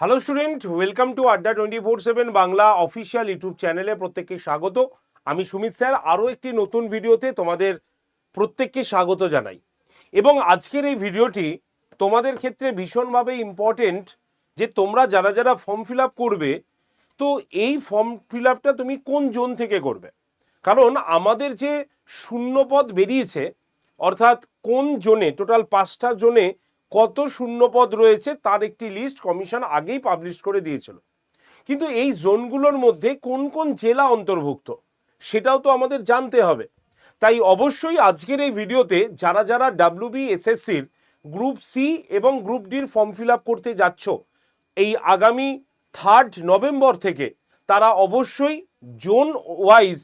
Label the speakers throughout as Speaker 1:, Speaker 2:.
Speaker 1: Hello student welcome to Adda twenty four seven Bangla official YouTube চ্যানেলে প্রত্যেককে স্বাগত। আমি সুমিত স্যার। আরও একটি নতুন ভিডিওতে তোমাদের প্রত্যেককে স্বাগত জানাই। এবং আজকের এই ভিডিওটি তোমাদের ক্ষেত্রে ভীষণভাবে ইম্পর্টেন্ট যে তোমরা যারা যারা ফর্ম ফিল করবে, তো এই ফর্ম ফিল তুমি কোন জোন থেকে করবে? কারণ আমাদের যে শূন্যপদ বেরিয়েছে, অর্থাৎ কোন জোনে টোটাল পাঁচটা জোনে কত শূন্যপদ রয়েছে তার একটি লিস্ট কমিশন আগেই পাবলিশ করে দিয়েছিল। কিন্তু এই জোনগুলোর মধ্যে কোন কোন জেলা অন্তর্ভুক্ত, সেটাও তো আমাদের জানতে হবে। তাই অবশ্যই আজকের এই ভিডিওতে যারা যারা ডাব্লিউবি এসএসসির গ্রুপ সি এবং গ্রুপ ডির ফর্ম ফিল আপ করতে যাচ্ছ, এই আগামী থার্ড নভেম্বর থেকে তারা অবশ্যই জোন ওয়াইজ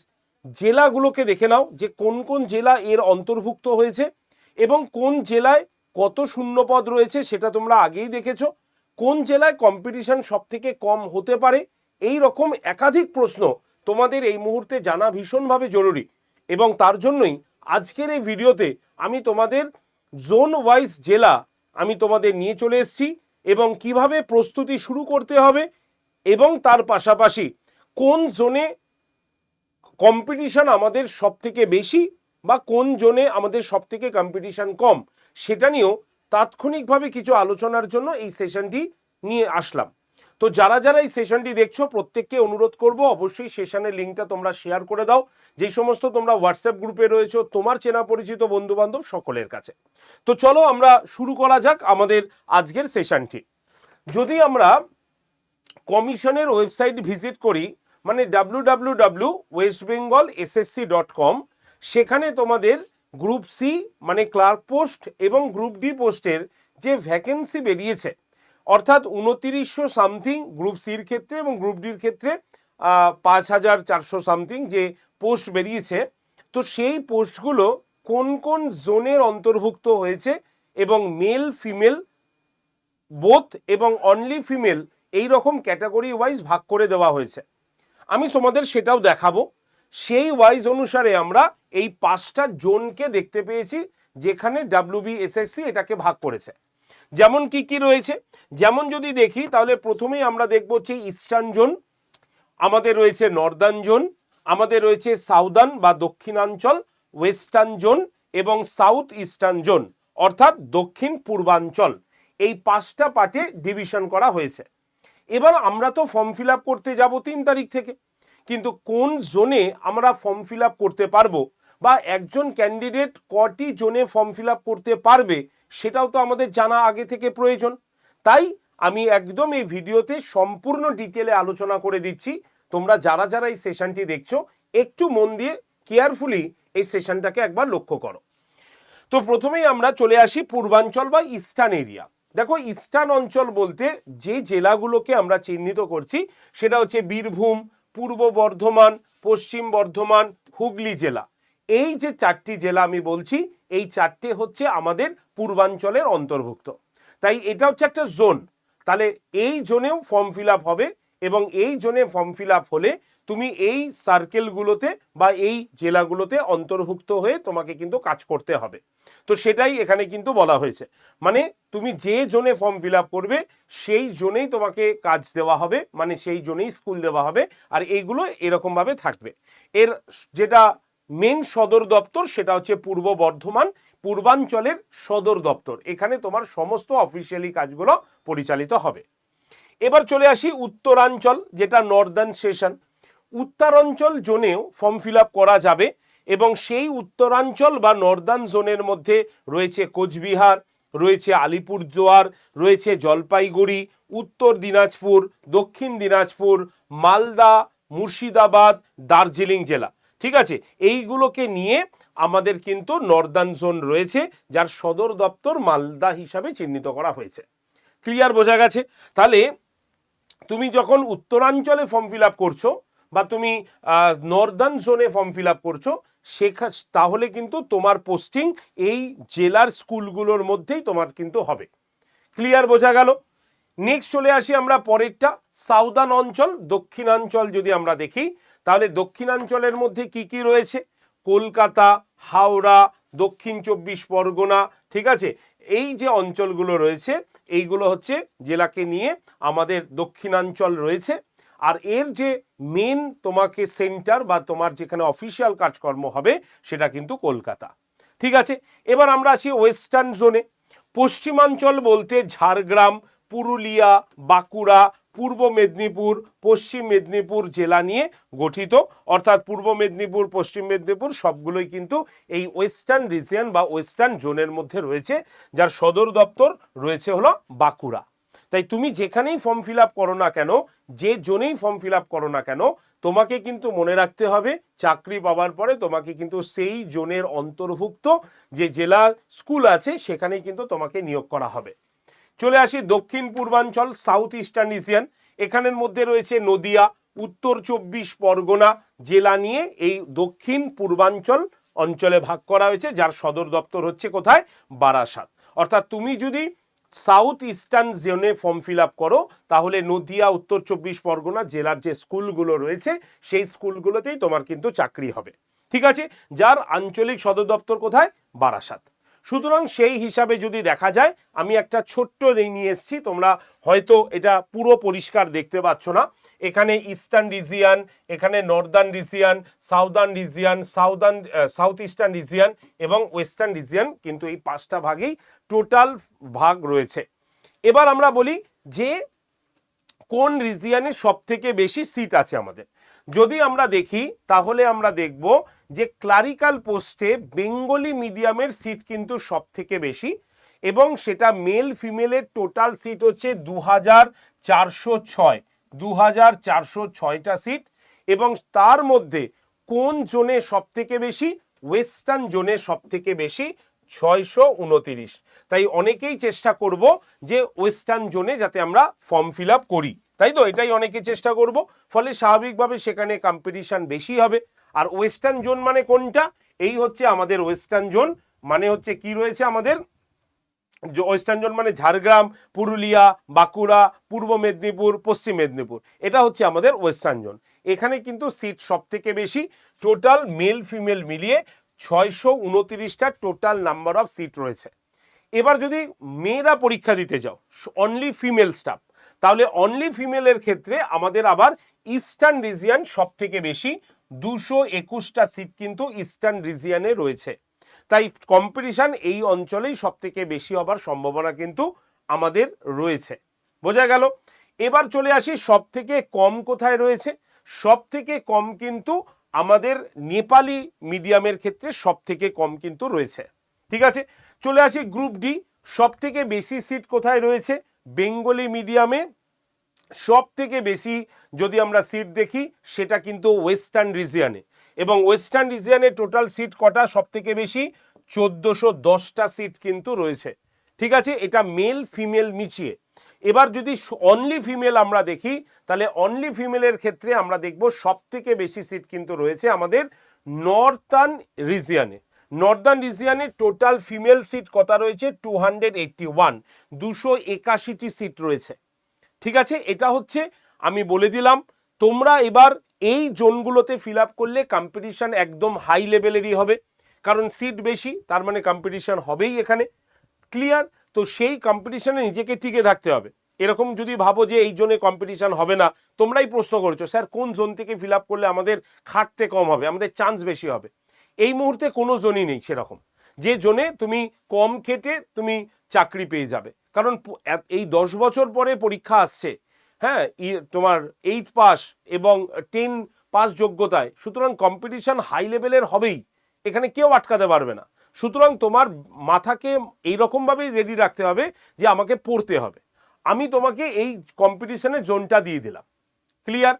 Speaker 1: জেলাগুলোকে দেখে নাও যে কোন কোন জেলা এর অন্তর্ভুক্ত হয়েছে এবং কোন জেলায় কত শূন্যপদ রয়েছে সেটা তোমরা আগেই দেখেছ। কোন জেলায় কম্পিটিশন সব থেকে কম হতে পারে? এই রকম একাধিক প্রশ্ন তোমাদের এই মুহূর্তে জানা ভীষণভাবে জরুরি। এবং তার জন্যই আজকের এই ভিডিওতে আমি তোমাদের জোন ওয়াইজ জেলা আমি তোমাদের নিয়ে চলে এসেছি এবং কীভাবে প্রস্তুতি শুরু করতে হবে এবং তার পাশাপাশি কোন জোনে কম্পিটিশন আমাদের সব থেকে বেশি বা কোন জোনে আমাদের সব থেকে কম্পিটিশন কম, সেটা নিয়েও তাৎক্ষণিকভাবে কিছু আলোচনার জন্য এই সেশনটি নিয়ে আসলাম। তো যারা যারা এই সেশনটি দেখছ, প্রত্যেককে অনুরোধ করব অবশ্যই সেশনের লিঙ্কটা তোমরা শেয়ার করে দাও। যেই সমস্ত তোমরা হোয়াটসঅ্যাপ গ্রুপে রয়েছো, তোমার চেনা পরিচিত বন্ধু বান্ধব সকলের কাছে। তো চলো আমরা শুরু করা যাক আমাদের আজকের সেশনটি যদি আমরা কমিশনের ওয়েবসাইট ভিজিট করি মানে W W W west Bengal SSC dot com সেখানে তোমাদের গ্রুপ সি মানে ক্লার্ক পোস্ট এবং গ্রুপ ডি পোস্টের যে ভ্যাকেন্সি বেরিয়েছে, অর্থাৎ উনতিরিশশো সামথিং গ্রুপ সির ক্ষেত্রে এবং গ্রুপ ডির ক্ষেত্রে পাঁচ হাজার চারশো সামথিং যে পোস্ট বেরিয়েছে, তো সেই পোস্টগুলো কোন কোন জোনের অন্তর্ভুক্ত হয়েছে এবং মেল ফিমেল বোথ এবং অনলি ফিমেল এই রকম ক্যাটাগরি ওয়াইজ ভাগ করে দেওয়া হয়েছে। আমি তোমাদের সেটাও দেখাবো। সেই ওয়াইজ অনুসারে আমরা এই পাঁচটা জোনকে দেখতে পেয়েছি, যেখানে ডাব্লিউবি এসএসসি এটাকে ভাগ করেছে। যেমন কি কি রয়েছে? যেমন যদি দেখি, তাহলে প্রথমেই আমরা দেখব হচ্ছে ইস্টার্ন জোন আমাদের রয়েছে নর্দার্ন জোন আমাদের রয়েছে সাউদার্ন বা দক্ষিণাঞ্চল ওয়েস্টার্ন জোন এবং সাউথ ইস্টার্ন জোন অর্থাৎ দক্ষিণ পূর্বাঞ্চল। এই পাঁচটা পার্টে ডিভিশন করা হয়েছে। এবার আমরা তো ফর্ম ফিল করতে যাব তিন তারিখ থেকে। কিন্তু কোন জোনে আমরা ফর্ম ফিল করতে পারব বা একজন ক্যান্ডিডেট কটি জোনে ফর্ম ফিল করতে পারবে, সেটাও তো আমাদের জানা আগে থেকে প্রয়োজন। তাই আমি একদম এই ভিডিওতে সম্পূর্ণ ডিটেলে আলোচনা করে দিচ্ছি। তোমরা যারা যারা এই সেশনটি দেখছ, একটু মন দিয়ে কেয়ারফুলি এই সেশনটাকে একবার লক্ষ্য করো। তো প্রথমেই আমরা চলে আসি পূর্বাঞ্চল বা ইস্টার্ন এরিয়া দেখো ইস্টার্ন অঞ্চল বলতে যে জেলাগুলোকে আমরা চিহ্নিত করছি, সেটা হচ্ছে বীরভূম পূর্ব বর্ধমান, পশ্চিম বর্ধমান, হুগলি জেলা। এই যে চারটি জেলা আমি বলছি, এই চারটে হচ্ছে আমাদের পূর্বাঞ্চলের অন্তর্ভুক্ত। তাই এটা হচ্ছে একটা জোন। তাহলে এই জোনেও ফর্ম ফিল হবে। এবং এই জোনে ফর্ম ফিল আপ হলে তুমি এই সার্কেলগুলোতে বা এই জেলাগুলোতে অন্তর্ভুক্ত হয়ে তোমাকে কিন্তু কাজ করতে হবে। তো সেটাই এখানে কিন্তু বলা হয়েছে। মানে তুমি যে জোনে ফর্ম ফিল আপ করবে, সেই জোনেই তোমাকে কাজ দেওয়া হবে মানে সেই জোনেই স্কুল দেওয়া হবে আর এইগুলো এরকমভাবে থাকবে। এর যেটা মেন সদর দপ্তর সেটা হচ্ছে পূর্ব বর্ধমান, পূর্বাঞ্চলের সদর দপ্তর। এখানে তোমার সমস্ত অফিসিয়ালি কাজগুলো পরিচালিত হবে। এবার চলে আসি উত্তরাঞ্চল, যেটা নর্দার্ন সেশন উত্তরাঞ্চল জোনেও ফর্ম ফিল করা যাবে এবং সেই উত্তরাঞ্চল বা নর্দার্ন জোনের মধ্যে রয়েছে কোচবিহার, রয়েছে আলিপুরদুয়ার, রয়েছে জলপাইগুড়ি, উত্তর দিনাজপুর, দক্ষিণ দিনাজপুর, মালদা, মুর্শিদাবাদ, দার্জিলিং জেলা। ঠিক আছে? এইগুলোকে নিয়ে আমাদের কিন্তু নর্দার্ন জোন রয়েছে, যার সদর দপ্তর মালদা হিসাবে চিহ্নিত করা হয়েছে। ক্লিয়ার বোঝা গেছে? তাহলে তুমি যখন উত্তরাঞ্চলে ফর্ম ফিল আপ করছ বা তুমি নর্দার্ন জোনে ফর্ম ফিল আপ করছ, সেখা, তাহলে কিন্তু তোমার পোস্টিং এই জেলার স্কুলগুলোর মধ্যেই তোমার কিন্তু হবে। ক্লিয়ার বোঝা গেল? নেক্সট চলে আসি আমরা পরেরটা সাউদার্ন অঞ্চল, দক্ষিণাঞ্চল যদি আমরা দেখি, তাহলে দক্ষিণাঞ্চলের মধ্যে কি কি রয়েছে? কলকাতা, হাওড়া, দক্ষিণ চব্বিশ পরগনা, ঠিক আছে? এই যে অঞ্চলগুলো রয়েছে এইগুলো হচ্ছে জেলাকে নিয়ে আমাদের দক্ষিণাঞ্চল রয়েছে। আর এর যে মেন তোমাকে সেন্টার বা তোমার যেখানে অফিসিয়াল কাজকর্ম হবে সেটা কিন্তু কলকাতা। ঠিক আছে? এবার আমরা আছি ওয়েস্টার্ন জোনে পশ্চিমাঞ্চল বলতে ঝাড়গ্রাম, পুরুলিয়া, বাঁকুড়া পূর্ব মেদিনীপুর, পশ্চিম মেদিনীপুর জেলা নিয়ে গঠিত। অর্থাৎ পূর্ব মেদিনীপুর, পশ্চিম মেদিনীপুর সবগুলোই কিন্তু এই ওয়েস্টার্ন রিজিয়ন বা ওয়েস্টার্ন জোনের মধ্যে রয়েছে, যার সদর দপ্তর রয়েছে হলো বাঁকুড়া। তাই তুমি যেখানেই ফর্ম ফিল আপ করো না কেন, যে জোনেই ফর্ম ফিল আপ করো না কেন, তোমাকে কিন্তু মনে রাখতে হবে, চাকরি পাওয়ার পরে তোমাকে কিন্তু সেই জোনের অন্তর্ভুক্ত যে জেলার স্কুল আছে, সেখানেই কিন্তু তোমাকে নিয়োগ করা হবে। চলে আসি দক্ষিণ পূর্বাঞ্চল সাউথ ইস্টার্ন রিজিয়ন এখানের মধ্যে রয়েছে নদিয়া, উত্তর চব্বিশ পরগনা জেলা নিয়ে এই দক্ষিণ পূর্বাঞ্চল অঞ্চলে ভাগ করা হয়েছে, যার সদর দপ্তর হচ্ছে কোথায়? বারাসাত। অর্থাৎ তুমি যদি সাউথ ইস্টার্ন জোনে ফর্ম ফিল আপ করো, তাহলে নদিয়া, উত্তর চব্বিশ পরগনা জেলার যে স্কুলগুলো রয়েছে, সেই স্কুলগুলোতেই তোমার কিন্তু চাকরি হবে। ঠিক আছে? যার আঞ্চলিক সদর দপ্তর কোথায়? বারাসাত। সুতরাং সেই হিসাবে যদি দেখা যায়, আমি একটা ছোট্ট রে নিয়ে এসেছি, তোমরা হয়তো এটা পুরো পরিষ্কার দেখতে পাচ্ছ না। এখানে ইস্টার্ন রিজিয়ান এখানে northern region southern region southern south eastern region এবং ওয়েস্টার্ন রিজিয়ান কিন্তু এই পাঁচটা ভাগেই টোটাল ভাগ রয়েছে। এবার আমরা বলি যে কোন রিজিয়ানে সব থেকে বেশি সিট আছে আমাদের। যদি আমরা দেখি, তাহলে আমরা দেখব যে ক্লারিক্যাল পোস্টে বেঙ্গলি মিডিয়ামের সিট কিন্তু সব থেকে বেশি এবং সেটা মেল ফিমেলের টোটাল সিট হচ্ছে দু হাজার চারশো ছয় দু হাজার চারশো ছয়টা সিট এবং তার মধ্যে কোন জোনে সব থেকে বেশি? ওয়েস্টার্ন জোনে সব থেকে বেশি, ছয়শো উনতিরিশ। তাই অনেকেই চেষ্টা করব যে ওয়েস্টার্ন জোনে যাতে আমরা ফর্ম ফিল আপ করি। তাই তো? এটাই অনেকে চেষ্টা করব। ফলে স্বাভাবিকভাবে সেখানে কম্পিটিশান বেশি হবে। আর ওয়েস্টার্ন জোন মানে কোনটা? এই হচ্ছে আমাদের ওয়েস্টার্ন জোন মানে হচ্ছে কি রয়েছে আমাদের? ওয়েস্টার্ন জোন মানে ঝাড়গ্রাম, পুরুলিয়া, বাঁকুড়া, পূর্ব মেদিনীপুর, পশ্চিম মেদিনীপুর। এটা হচ্ছে আমাদের ওয়েস্টার্ন জোন। এখানে কিন্তু সিট সব থেকে বেশি, টোটাল মেল ফিমেল মিলিয়ে ছয়শো উনতিরিশটা টোটাল নাম্বার অফ সিট রয়েছে। এবার যদি মেয়েরা পরীক্ষা দিতে যাও অনলি ফিমেল স্টাফ তাহলে অনলি ফিমেলের ক্ষেত্রে আমাদের আবার ইস্টার্ন রিজিয়ান সব থেকে বেশি দুশো একুশটা সিট কিন্তু ইস্টার্ন রিজিয়ানে রয়েছে। তাই কম্পিটিশন এই অঞ্চলেই সব থেকে বেশি হবার সম্ভাবনা কিন্তু আমাদের রয়েছে। বোঝা গেল? এবার চলে আসি সব থেকে কম কোথায় রয়েছে। সব থেকে কম কিন্তু আমাদের নেপালি মিডিয়ামের ক্ষেত্রে সব থেকে কম কিন্তু রয়েছে। ঠিক আছে? চলে আসি গ্রুপ ডি সব থেকে বেশি সিট কোথায় রয়েছে? বেঙ্গলি মিডিয়ামে সব থেকে বেশি যদি আমরা সিট দেখি, সেটা কিন্তু ওয়েস্টার্ন রিজিয়ানে এবং ওয়েস্টার্ন রিজিয়ানে টোটাল সিট কটা? সব থেকে বেশি চোদ্দোশো দশটা সিট কিন্তু রয়েছে। ঠিক আছে? এটা মেল ফিমেল মিছিয়ে এবার যদি অনলি ফিমেল আমরা দেখি, তাহলে অনলি ফিমেলের ক্ষেত্রে আমরা দেখব সব থেকে বেশি সিট কিন্তু রয়েছে আমাদের নর্থার্ন রিজিয়ানে নর্দার্ন রিজিয়ানে টোটাল ফিমেল সিট কত রয়েছে? টু হান্ড্রেড এইটটি ওয়ান দুশো একাশিটি সিট রয়েছে। ঠিক আছে? এটা হচ্ছে আমি বলে দিলাম, তোমরা এবার এই জোনগুলোতে ফিল আপ করলে কম্পিটিশান একদম হাই লেভেলেরই হবে। কারণ সিট বেশি, তার মানে কম্পিটিশান হবেই এখানে। ক্লিয়ার তো সেই কম্পিটিশানে নিজেকে টিকে থাকতে হবে। এরকম যদি ভাবো যে এই জোনে কম্পিটিশান হবে না, তোমরাই প্রশ্ন করেছ, স্যার, কোন জোন থেকে ফিল আপ করলে আমাদের খাটতে কম হবে, আমাদের চান্স বেশি হবে? এই মুহূর্তে কোনো জোনই নেই সেরকম। যে জোনে তুমি কম খেটে তুমি চাকরি পেয়ে যাবে। কারণ এই দশ বছর পরে পরীক্ষা আসছে। হ্যাঁ তোমার এইট পাস এবং টেন পাস যোগ্যতায়। সুতরাং কম্পিটিশন হাই লেভেলের হবেই। এখানে কেউ আটকাতে পারবে না। সুতরাং তোমার মাথাকে এইরকমভাবেই রেডি রাখতে হবে যে আমাকে পড়তে হবে। আমি তোমাকে এই কম্পিটিশনের জোনটা দিয়ে দিলাম। ক্লিয়ার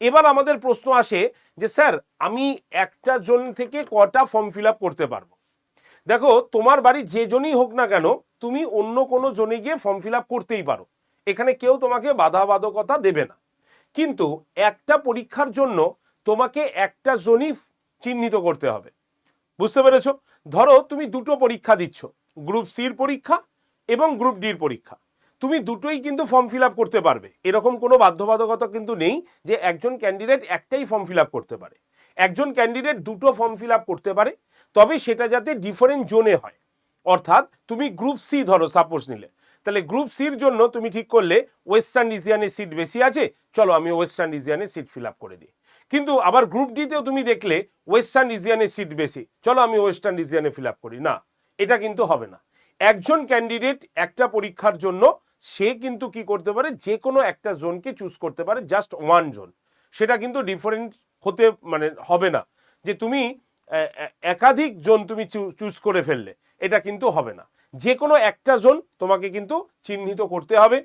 Speaker 1: এবার আমাদের প্রশ্ন আসে যে, স্যার, আমি একটা জোন থেকে কটা ফর্ম ফিল করতে পারব? দেখো, তোমার বাড়ি যে জনই হোক না কেন, তুমি অন্য কোনো জনে গিয়ে ফর্ম ফিল করতেই পারো। এখানে কেউ তোমাকে বাধাবাধকতা দেবে না। কিন্তু একটা পরীক্ষার জন্য তোমাকে একটা জনই চিহ্নিত করতে হবে। বুঝতে পেরেছ? ধরো, তুমি দুটো পরীক্ষা দিচ্ছ গ্রুপ সির পরীক্ষা এবং গ্রুপ ডির পরীক্ষা। তুমি দুটোই কিন্তু ফর্ম ফিল করতে পারবে। এরকম কোনো বাধ্যবাধকতা কিন্তু নেই যে একজন ক্যান্ডিডেট একটাই ফর্ম ফিল করতে পারে। একজন ক্যান্ডিডেট দুটো ফর্ম ফিল করতে পারে তবে সেটা যাতে ডিফারেন্ট জোনে হয়। অর্থাৎ তুমি গ্রুপ সি ধরো সাপোজ নিলে। তাহলে গ্রুপ সির জন্য তুমি ঠিক করলে ওয়েস্টার্ন রিজিয়ানের সিট বেশি আছে, চলো আমি ওয়েস্টার্ন রিজিয়ানের সিট ফিল আপ করে দিই। কিন্তু আবার গ্রুপ ডিতেও তুমি দেখলে ওয়েস্টার্ন রিজিয়ানের সিট বেশি, চলো আমি ওয়েস্টার্ন রিজিয়ানে ফিল আপ করি। না, এটা কিন্তু হবে না। একজন ক্যান্ডিডেট একটা পরীক্ষার জন্য সে কিন্তু কি করতে পারে যে কোনো একটা জোনকে চুজ করতে পারে জাস্ট ওয়ান জোন সেটা কিন্তু ডিফারেন্ট হতে মানে হবে না। যে তুমি একাধিক জোন তুমি চুজ করে ফেললে, এটা কিন্তু হবে না। যে কোনো একটা জোন তোমাকে কিন্তু চিহ্নিত করতে হবে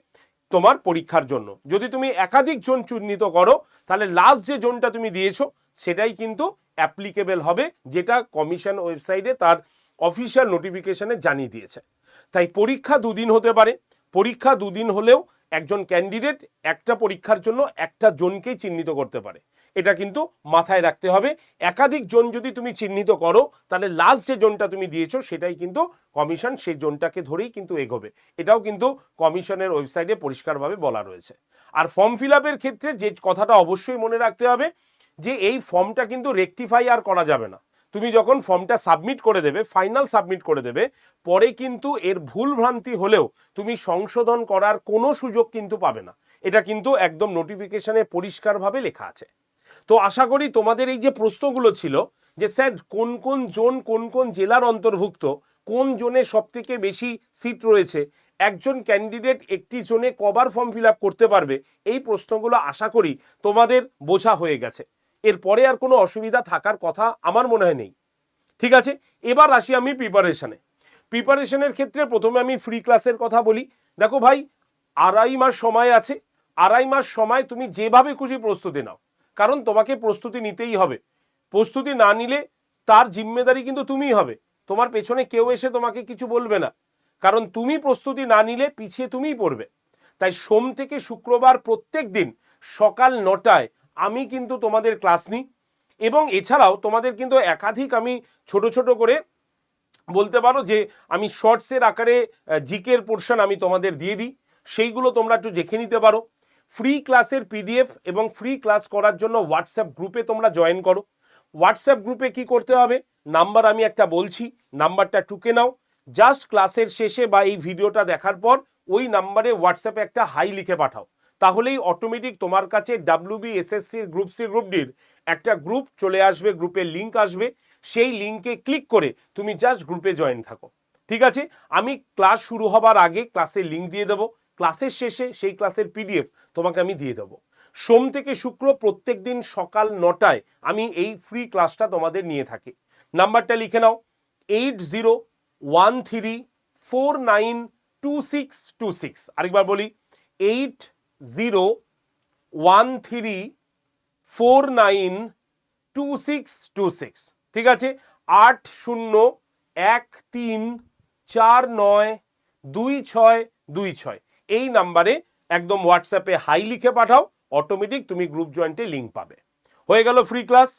Speaker 1: তোমার পরীক্ষার জন্য। যদি তুমি একাধিক জোন চিহ্নিত করো, তাহলে লাস্ট যে জোনটা তুমি দিয়েছ, সেটাই কিন্তু অ্যাপ্লিকেবল হবে, যেটা কমিশন ওয়েবসাইটে তার অফিসিয়াল নোটিফিকেশনে জানিয়ে দিয়েছে। তাই পরীক্ষা দুদিন হতে পারে। পরীক্ষা দুদিন হলেও একজন ক্যান্ডিডেট একটা পরীক্ষার জন্য একটা জোনকেই চিহ্নিত করতে পারে। এটা কিন্তু মাথায় রাখতে হবে। একাধিক জোন যদি তুমি চিহ্নিত করো, তাহলে লাস্ট যে জোনটা তুমি দিয়েছ, সেটাই কিন্তু কমিশন সেই জোনটাকে ধরেই কিন্তু এগোবে। এটাও কিন্তু কমিশনের ওয়েবসাইটে পরিষ্কারভাবে বলা রয়েছে। আর ফর্ম ফিল ক্ষেত্রে যে কথাটা অবশ্যই মনে রাখতে হবে, যে এই ফর্মটা কিন্তু রেকটিফাই আর করা যাবে না। তুমি যখন ফর্মটা সাবমিট করে দেবে ফাইনাল সাবমিট করে দেবে, পরে কিন্তু এর ভুল ভ্রান্তি হলেও তুমি সংশোধন করার কোনো সুযোগ কিন্তু পাবে না। এটা কিন্তু একদম নোটিফিকেশনে পরিষ্কারভাবে লেখা আছে। তো আশা করি তোমাদের এই যে প্রশ্নগুলো ছিল যে স্যার, কোন কোন জোন, কোন কোন জেলার অন্তর্ভুক্ত, কোন জোনে সব থেকে বেশি সিট রয়েছে, একজন ক্যান্ডিডেট একটি জোনে কবার ফর্ম ফিল করতে পারবে, এই প্রশ্নগুলো আশা করি তোমাদের বোঝা হয়ে গেছে। এরপরে আর কোনো অসুবিধা থাকার কথা আমার মনে হয় নেই। ঠিক আছে? এবার আসি আমি প্রিপারেশনে প্রিপারেশনের ক্ষেত্রে প্রথমে আমি ফ্রি ক্লাসের কথা বলি। দেখো ভাই, আড়াই মাস সময় আছে। আড়াই মাস সময় তুমি যেভাবে খুশি প্রস্তুতি নাও। কারণ তোমাকে প্রস্তুতি নিতেই হবে। প্রস্তুতি না নিলে তার জিম্মেদারি কিন্তু তুমিই হবে। তোমার পেছনে কেউ এসে তোমাকে কিছু বলবে না। কারণ তুমি প্রস্তুতি না নিলে পিছিয়ে তুমিই পড়বে। তাই সোম থেকে শুক্রবার প্রত্যেক দিন সকাল নটায় আমি কিন্তু তোমাদের ক্লাস নিই। এবং এছাড়াও তোমাদের কিন্তু একাধিক আমি ছোট ছোট করে বলতে পারো যে আমি শর্টসের আকারে জিকের পোর্শন আমি তোমাদের দিয়ে দিই। সেইগুলো তোমরা একটু দেখে নিতে পারো। ফ্রি ক্লাসের পিডিএফ এবং ফ্রি ক্লাস করার জন্য হোয়াটসঅ্যাপ গ্রুপে তোমরা জয়েন করো। হোয়াটসঅ্যাপ গ্রুপে কি করতে হবে? নাম্বার আমি একটা বলছি নাম্বারটা টুকে নাও। জাস্ট ক্লাসের শেষে বা এই ভিডিওটা দেখার পর ওই নাম্বারে হোয়াটসঅ্যাপে একটা হাই লিখে পাঠাও। তাহলেই অটোমেটিক তোমার কাছে ডাব্লিউবি এসএসসির গ্রুপ সি গ্রুপ ডির একটা গ্রুপ চলে আসবে গ্রুপের লিঙ্ক আসবে। সেই লিঙ্কে ক্লিক করে তুমি জাস্ট গ্রুপে জয়েন থাকো। ঠিক আছে? আমি ক্লাস শুরু হবার আগে ক্লাসের লিঙ্ক দিয়ে দেবো। ক্লাসের শেষে সেই ক্লাসের পিডিএফ তোমাকে আমি দিয়ে দেবো। সোম থেকে শুক্র প্রত্যেক দিন সকাল নটায় আমি এই ফ্রি ক্লাসটা তোমাদের নিয়ে থাকি। নাম্বারটা লিখে নাও eight zero one three four nine two six two six আরেকবার বলি eight zero one three four nine two six two six ঠিক আছে? আট শূন্য এক তিন চার নয় দুই ছয় দুই ছয়। এই নাম্বারে একদম হোয়াটসঅ্যাপে হাই লিখে পাঠাও অটোমেটিক তুমি গ্রুপ জয়েন্টে লিঙ্ক পাবে। হয়ে গেল ফ্রি ক্লাস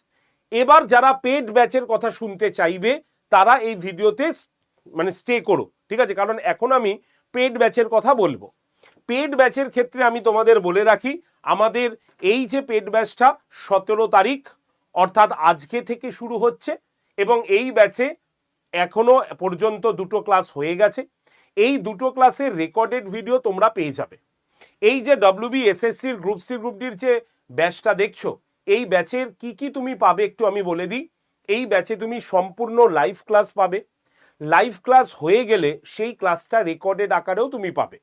Speaker 1: এবার যারা পেড ব্যাচের কথা শুনতে চাইবে, তারা এই ভিডিওতে মানে স্টে করো, ঠিক আছে? কারণ এখন আমি পেড ব্যাচের কথা বলব। পেড ব্যাচের ক্ষেত্রে আমি তোমাদের বলে রাখি, আমাদের এই যে পেড ব্যাচটা সতেরো তারিখ, অর্থাৎ আজকে থেকে শুরু হচ্ছে এবং এই ব্যাচে এখনও পর্যন্ত দুটো ক্লাস হয়ে গেছে। এই দুটো ক্লাসের রেকর্ডেড ভিডিও তোমরা পেয়ে যাবে। এই যে ডব্লিউবি এসএসসির গ্রুপ সি গ্রুপ ডির যে ব্যাচটা দেখছ, এই ব্যাচের কি কি তুমি পাবে একটু আমি বলে দিই। এই ব্যাচে তুমি সম্পূর্ণ লাইভ ক্লাস পাবে। লাইভ ক্লাস হয়ে গেলে সেই ক্লাসটা রেকর্ডেড আকারেও তুমি পাবে।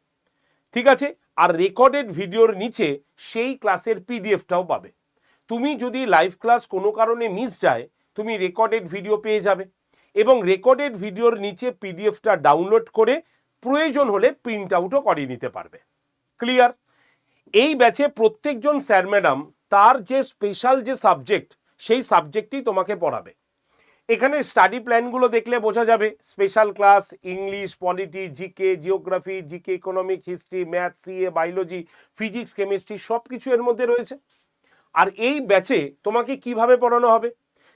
Speaker 1: ঠিক আছে? আর রেকর্ডেড ভিডিওর নিচে সেই ক্লাসের পিডিএফটাও পাবে। তুমি যদি লাইভ ক্লাস কোনো কারণে মিস যায়, তুমি রেকর্ডেড ভিডিও পেয়ে যাবে। এবং রেকর্ডেড ভিডিওর নিচে পিডিএফটা ডাউনলোড করে প্রয়োজন হলে প্রিন্ট আউটও করিয়ে নিতে পারবে। ক্লিয়ার এই ব্যাচে প্রত্যেকজন স্যার ম্যাডাম তার যে স্পেশাল যে সাবজেক্ট সেই সাবজেক্টই তোমাকে পড়াবে। এখানে স্টাডি প্ল্যানগুলো দেখলে বোঝা যাবে। Special class English polity GK geography GK economic history math CA biology physics chemistry সব কিছু এর মধ্যে রয়েছে। আর এই ব্যাচে তোমাকে কীভাবে পড়ানো হবে?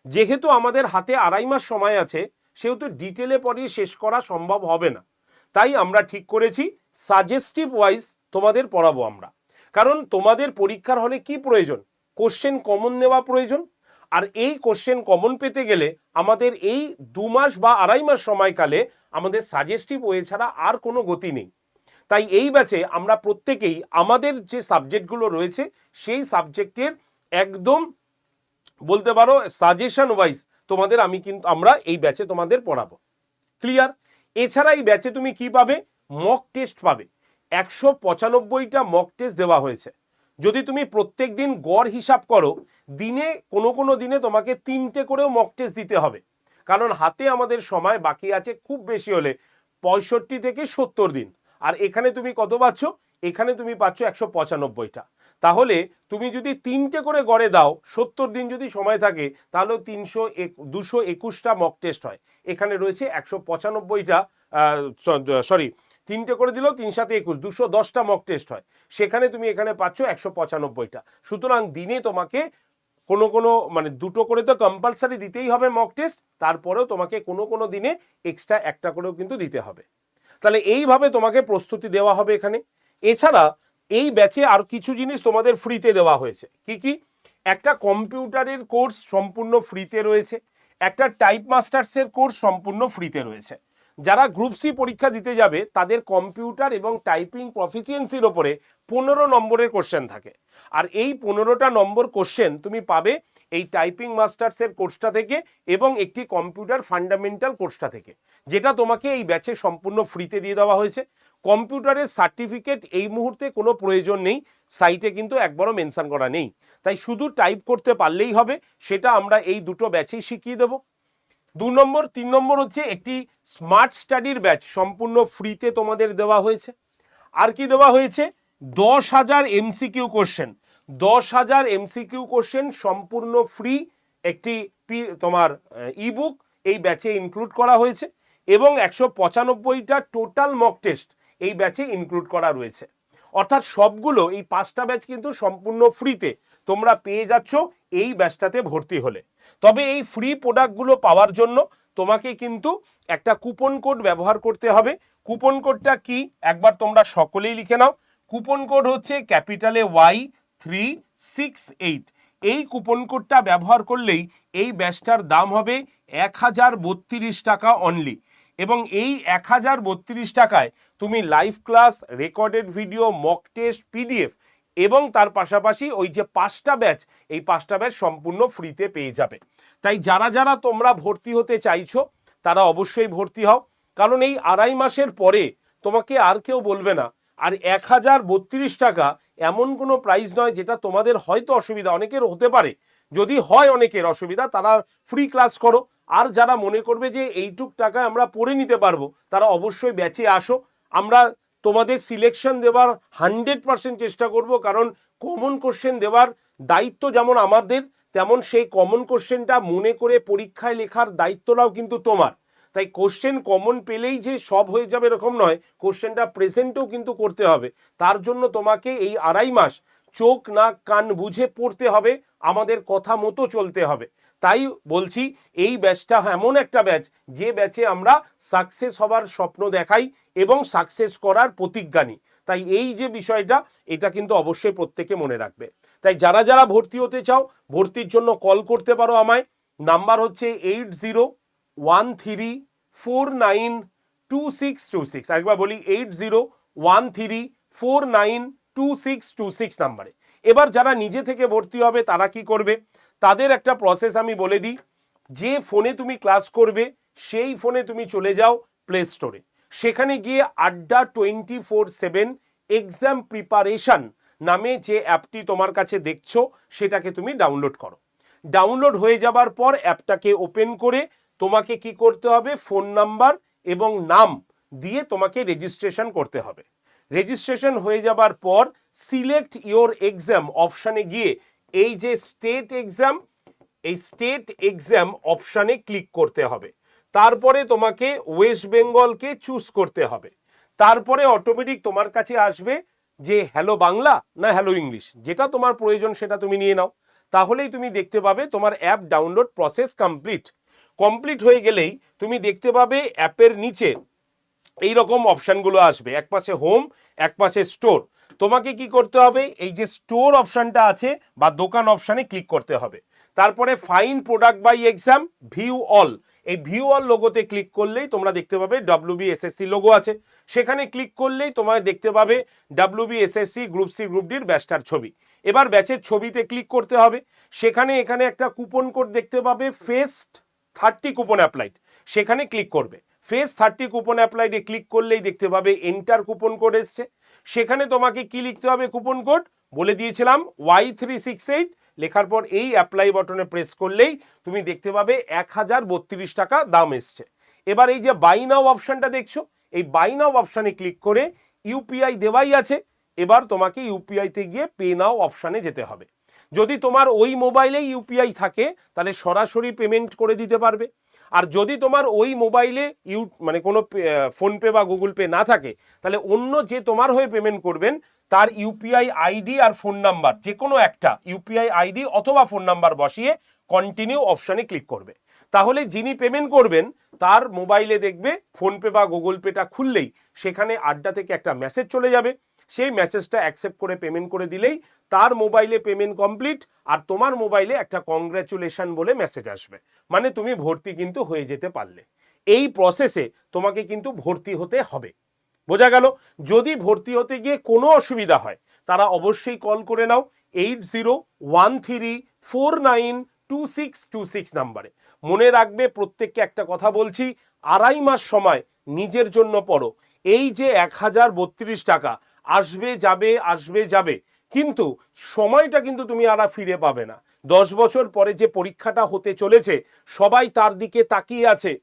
Speaker 1: যেহেতু আমাদের হাতে আড়াই মাস সময় আছে, সেহেতু ডিটেলে পড়িয়ে শেষ করা সম্ভব হবে না। তাই আমরা ঠিক করেছি সাজেস্টিভ ওয়াইজ তোমাদের পড়াবো আমরা। কারণ তোমাদের পরীক্ষার হলে কি প্রয়োজন? কোশ্চেন কমন নেওয়া প্রয়োজন। আর এই কোশ্চেন কমন পেতে গেলে আমাদের এই দু মাস বা আড়াই মাস সময়কালে আমাদের সাজেস্টিভ ওয়ে ছাড়া আর কোনো গতি নেই। তাই এই ব্যাচে আমরা প্রত্যেকেই আমাদের যে সাবজেক্টগুলো রয়েছে, সেই সাবজেক্টের একদম বলতে পারো সাজেশন ওয়াইজ তোমাদের আমি কিন্তু, আমরা এই ব্যাচে তোমাদের পড়াবো। ক্লিয়ার এছাড়া এই ব্যাচে তুমি কি পাবে? মক টেস্ট পাবে। একশো পঁচানব্বইটা মক টেস্ট দেওয়া হয়েছে। যদি তুমি প্রত্যেক দিন গড় হিসাব করো, দিনে, কোনো কোনো দিনে তোমাকে তিনটে করেও মক টেস্ট দিতে হবে। কারণ হাতে আমাদের সময় বাকি আছে খুব বেশি হলে পঁয়ষট্টি থেকে সত্তর দিন। আর এখানে তুমি কত পাচ্ছ? এখানে তুমি পাচ্ছ একশো পঁচানব্বইটা। তাহলে তুমি যদি তিনটে করে গড়ে দাও, সত্তর দিন যদি সময় থাকে তাহলে তিনশো এক, দুশো একুশটা মক টেস্ট হয়। এখানে রয়েছে একশো পঁচানব্বইটা সরি তিনটে করে দিলেও তিন সাথে একুশ, দুশো দশটা মক টেস্ট হয়। সেখানে তুমি এখানে পাচ্ছ একশো পঁচানব্বইটা। সুতরাং দিনে তোমাকে কোনো কোনো মানে দুটো করে তো কম্পালসারি দিতেই হবে মক টেস্ট তারপরেও তোমাকে কোনো কোনো দিনে এক্সট্রা একটা করেও কিন্তু দিতে হবে। তাহলে এইভাবে তোমাকে প্রস্তুতি দেওয়া হবে এখানে। এছাড়া এই ব্যাচে আর কিছু জিনিস তোমাদের ফ্রিতে দেওয়া হয়েছে। কি কি? একটা কম্পিউটারের কোর্স সম্পূর্ণ ফ্রিতে রয়েছে, একটা টাইপ মাস্টার্সের কোর্স সম্পূর্ণ ফ্রিতে রয়েছে। যারা গ্রুপ সি পরীক্ষা দিতে যাবে, তাদের কম্পিউটার এবং টাইপিং প্রফিসিয়েন্সির ওপরে পনেরো নম্বরের কোশ্চেন থাকে। আর এই পনেরোটা নম্বর কোশ্চেন তুমি পাবে এই টাইপিং মাস্টার্সের কোর্সটা থেকে এবং একটি কম্পিউটার ফান্ডামেন্টাল কোর্সটা থেকে, যেটা তোমাকে এই ব্যাচে সম্পূর্ণ ফ্রিতে দিয়ে দেওয়া হয়েছে। কম্পিউটারের সার্টিফিকেট এই মুহূর্তে কোনো প্রয়োজন নেই সাইটে কিন্তু একবারও মেনশন করা নেই। তাই শুধু টাইপ করতে পারলেই হবে, সেটা আমরা এই দুটো ব্যাচেই শিখিয়ে দেবো। দু নম্বর, তিন নম্বর হচ্ছে একটি স্মার্ট স্টাডির ব্যাচ সম্পূর্ণ ফ্রিতে তোমাদের দেওয়া হয়েছে। আর কি দেওয়া হয়েছে? দশ হাজার এমসিকিউ কোশ্চেন দশ হাজার এমসিকিউ কোশ্চেন সম্পূর্ণ ফ্রি একটি তোমার ইবুক এই ব্যাচে ইনক্লুড করা হয়েছে এবং একশো পঁচানব্বইটা টোটাল মক টেস্ট এই ব্যাচে ইনক্লুড করা রয়েছে। অর্থাৎ সবগুলো, এই পাঁচটা ব্যাচ কিন্তু সম্পূর্ণ ফ্রিতে তোমরা পেয়ে যাচ্ছ এই ব্যাচটাতে ভর্তি হলে। তবে এই ফ্রি প্রোডাক্টগুলো পাওয়ার জন্য তোমাকে কিন্তু একটা কুপন কোড ব্যবহার করতে হবে। কুপন কোডটা কি? একবার তোমরা সকলেই লিখে নাও। কুপন কোড হচ্ছে ক্যাপিটালে ওয়াই থ্রি সিক্স এইট এই কুপন কোডটা ব্যবহার করলেই এই ব্যাচটার দাম হবে এক হাজার বত্রিশ টাকা অনলি এবং এই এক হাজার বত্রিশ টাকায় তুমি live class recorded video mock test PDF এবং তার পাশাপাশি ওই যে পাঁচটা ব্যাচ, এই পাঁচটা ব্যাচ সম্পূর্ণ ফ্রিতে পেয়ে যাবে। তাই যারা যারা তোমরা ভর্তি হতে চাইছো, তারা অবশ্যই ভর্তি হও। কারণ এই আড়াই মাসের পরে তোমাকে আর কেউ বলবে না আর এক হাজার বত্রিশ টাকা এমন কোনো প্রাইস নয় যেটা তোমাদের হয়তো অসুবিধা, অনেকের হতে পারে। যদি হয় অনেকের অসুবিধা, তারা ফ্রি ক্লাস করো। আর যারা মনে করবে যে এইটুক টাকায় আমরা পড়ে নিতে পারব, তারা অবশ্যই ব্যাচে আসো। আমরা তোমাদের সিলেকশন দেওয়ার হান্ড্রেড পার্সেন্ট চেষ্টা করব, কারণ কমন কোশ্চেন দেওয়ার দায়িত্ব যেমন আমাদের, তেমন সেই কমন কোশ্চেনটা মনে করে পরীক্ষায় লেখার দায়িত্বটাও কিন্তু তোমার। তাই কোশ্চেন কমন পেলেই যে সব হয়ে যাবে এরকম নয় কোশ্চেনটা প্রেজেন্টও কিন্তু করতে হবে। তার জন্য তোমাকে এই আড়াই মাস চোখ, নাক, কান বুঝে পড়তে হবে, আমাদের কথা মতো চলতে হবে। তাই বলছি, এই ব্যাচটা এমন একটা ব্যাচ যে ব্যাচে আমরা সাকসেস হবার স্বপ্ন দেখাই এবং সাকসেস করার প্রতিজ্ঞা নিই। তাই এই যে বিষয়টা, এটা কিন্তু অবশ্যই প্রত্যেকে মনে রাখবে। তাই যারা যারা ভর্তি হতে চাও, ভর্তির জন্য কল করতে পারো আমায়। নাম্বার হচ্ছে eight zero one three four nine two six two six একবার বলি eight zero one three four nine two six two six নাম্বারে। এবার যারা নিজে থেকে ভর্তি হবে, তারা কি করবে? তাদের একটা প্রসেস আমি বলে দিই। যে ফোনে তুমি ক্লাস করবে, সেই ফোনে তুমি চলে যাও প্লে স্টোরে সেখানে গিয়ে Adda twenty four seven exam preparation নামে যে অ্যাপটি তোমার কাছে দেখছ, সেটাকে তুমি ডাউনলোড করো। ডাউনলোড হয়ে যাবার পর অ্যাপটাকে ওপেন করে তোমাকে কি করতে হবে? ফোন নাম্বার এবং নাম দিয়ে তোমাকে রেজিস্ট্রেশন করতে হবে। রেজিস্ট্রেশন হয়ে যাবার পর সিলেক্ট ইওর এক্সাম অপশানে গিয়ে এই যে স্টেট এক্সাম এই স্টেট এক্সাম অপশানে ক্লিক করতে হবে। তারপরে তোমাকে ওয়েস্ট বেঙ্গলকে চুজ করতে হবে। তারপরে অটোমেটিক তোমার কাছে আসবে যে হ্যালো বাংলা না হ্যালো ইংলিশ যেটা তোমার প্রয়োজন সেটা তুমি নিয়ে নাও। তাহলেই তুমি দেখতে পাবে তোমার app download process complete complete হয়ে গেলেই তুমি দেখতে পাবে অ্যাপের নিচে এই রকম অপশানগুলো আসবে। এক পাশে হোম এক পাশে স্টোর তোমাকে কি করতে হবে? এই যে স্টোর অপশানটা আছে বা দোকান অপশানে ক্লিক করতে হবে। তারপরে find product by exam view all এই ভিউ অল লোগোতে ক্লিক করলেই তোমরা দেখতে পাবে ডাব্লিউবি এসএসসি লোগো আছে। সেখানে ক্লিক করলেই তোমরা দেখতে পাবে WB SSC group C group ডির ব্যাচটার ছবি। এবার ব্যাচের ছবিতে ক্লিক করতে হবে। সেখানে এখানে একটা কুপন কোড দেখতে পাবে ফেস্ট থার্টি কুপন অ্যাপ্লাইড সেখানে ক্লিক করবে। ফেস থার্টি কুপন অ্যাপ্লাইডে ক্লিক করলেই দেখতে পাবে এন্টার কুপন কোড এসছে। সেখানে তোমাকে কি লিখতে হবে কুপন কোড বলে দিয়েছিলাম ওয়াই থ্রি সিক্স এইট লেখার পর এই অ্যাপ্লাই বটনে প্রেস করলেই তুমি দেখতে পাবে এক হাজার বত্রিশ টাকা দাম এসছে। এবার এই যে বাই নাও অপশনটা দেখছ, এই বাই নাও অপশানে ক্লিক করে ইউপিআই দেওয়াই আছে। এবার তোমাকে ইউপিআইতে গিয়ে পে নাও অপশানে যেতে হবে। যদি তোমার ওই মোবাইলে ইউপিআই থাকে, তাহলে সরাসরি পেমেন্ট করে দিতে পারবে। আর যদি তোমার ওই মোবাইলে ইউ মানে কোনো ফোনপে বা গুগল পে না থাকে, তাহলে অন্য যে তোমার হয়ে পেমেন্ট করবেন, তার ইউপিআই আইডি আর ফোন নাম্বার যে কোনো একটা ইউপিআই আইডি অথবা ফোন নাম্বার বসিয়ে কন্টিনিউ অপশানে ক্লিক করবে। তাহলে যিনি পেমেন্ট করবেন, তার মোবাইলে দেখবে ফোনপে বা গুগল পেটা খুললেই সেখানে আড্ডা থেকে একটা মেসেজ চলে যাবে। সেই মেসেজটা অ্যাকসেপ্ট করে পেমেন্ট করে দিলেই তার মোবাইলে পেমেন্ট কমপ্লিট আর তোমার মোবাইলে একটা কংগ্রাচুলেশন বলে মেসেজ আসবে। মানে তুমি ভর্তি কিন্তু হয়ে যেতে পারলে। এই প্রসেসে তোমাকে কিন্তু ভর্তি হতে হবে। বোঝা গেল? যদি ভর্তি হতে গিয়ে কোনো অসুবিধা হয়, তারা অবশ্যই কল করে নাও eight zero one three four nine two six two six নাম্বারে। মনে রাখবে, প্রত্যেককে একটা কথা বলছি, আড়াই মাস সময় নিজের জন্য পড়ো। এই যে এক হাজার বত্রিশ টাকা আসবে, যাবে আসবে, যাবে। কিন্তু সময়টা কিন্তু তুমি আর ফিরে পাবে না। দশ বছর পরে যে পরীক্ষাটা হতে চলেছে, সবাই তার দিকে তাকিয়ে আছে।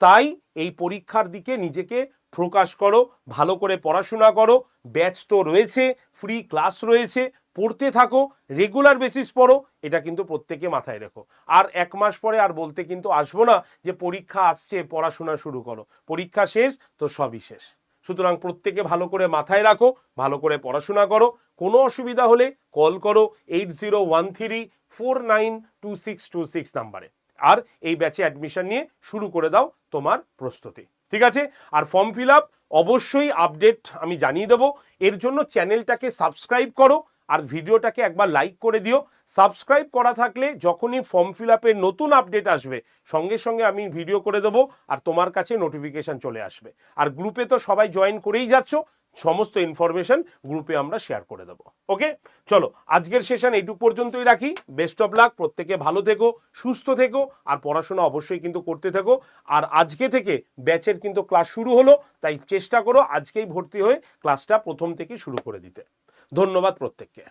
Speaker 1: তাই এই পরীক্ষার দিকে নিজেকে প্রকাশ করো, ভালো করে পড়াশোনা করো ব্যাচ তো রয়েছে ফ্রি ক্লাস রয়েছে, পড়তে থাকো রেগুলার বেসিস পড়ো, এটা কিন্তু প্রত্যেকে মাথায় রেখো। আর এক মাস পরে আর বলতে কিন্তু আসব না যে পরীক্ষা আসছে, পড়াশোনা শুরু করো। পরীক্ষা শেষ, তো সবই শেষ। সুতরাং প্রত্যেকে ভালো করে মাথায় রাখো, ভালো করে পড়াশোনা করো। কোনো অসুবিধা হলে কল করো eight zero one three four nine two six two six নাম্বারে। আর এই ব্যাচে অ্যাডমিশন নিয়ে শুরু করে দাও তোমার প্রস্তুতি। ঠিক আছে? আর ফর্ম ফিল আপ অবশ্যই আপডেট আমি জানিয়ে দেবো। এর জন্য চ্যানেলটাকে সাবস্ক্রাইব করো আর ভিডিওটাকে একবার লাইক করে দিও। সাবস্ক্রাইব করা থাকলে যখনই ফর্ম ফিল আপের নতুন আপডেট আসবে, সঙ্গে সঙ্গে আমি ভিডিও করে দেবো আর তোমার কাছে নোটিফিকেশন চলে আসবে। আর গ্রুপে তো সবাই জয়েন করেই যাচ্ছ, সমস্ত ইনফরমেশন গ্রুপে আমরা শেয়ার করে দেবো। ওকে চলো, আজকের সেশন এইটুক পর্যন্তই রাখি। বেস্ট অফ লাক প্রত্যেকে ভালো থেকো, সুস্থ থেকো, আর পড়াশোনা অবশ্যই কিন্তু করতে থেকো। আর আজকে থেকে ব্যাচের কিন্তু ক্লাস শুরু হলো, তাই চেষ্টা করো আজকেই ভর্তি হয়ে ক্লাসটা প্রথম থেকে শুরু করে দিতে। ধন্যবাদ প্রত্যেককে।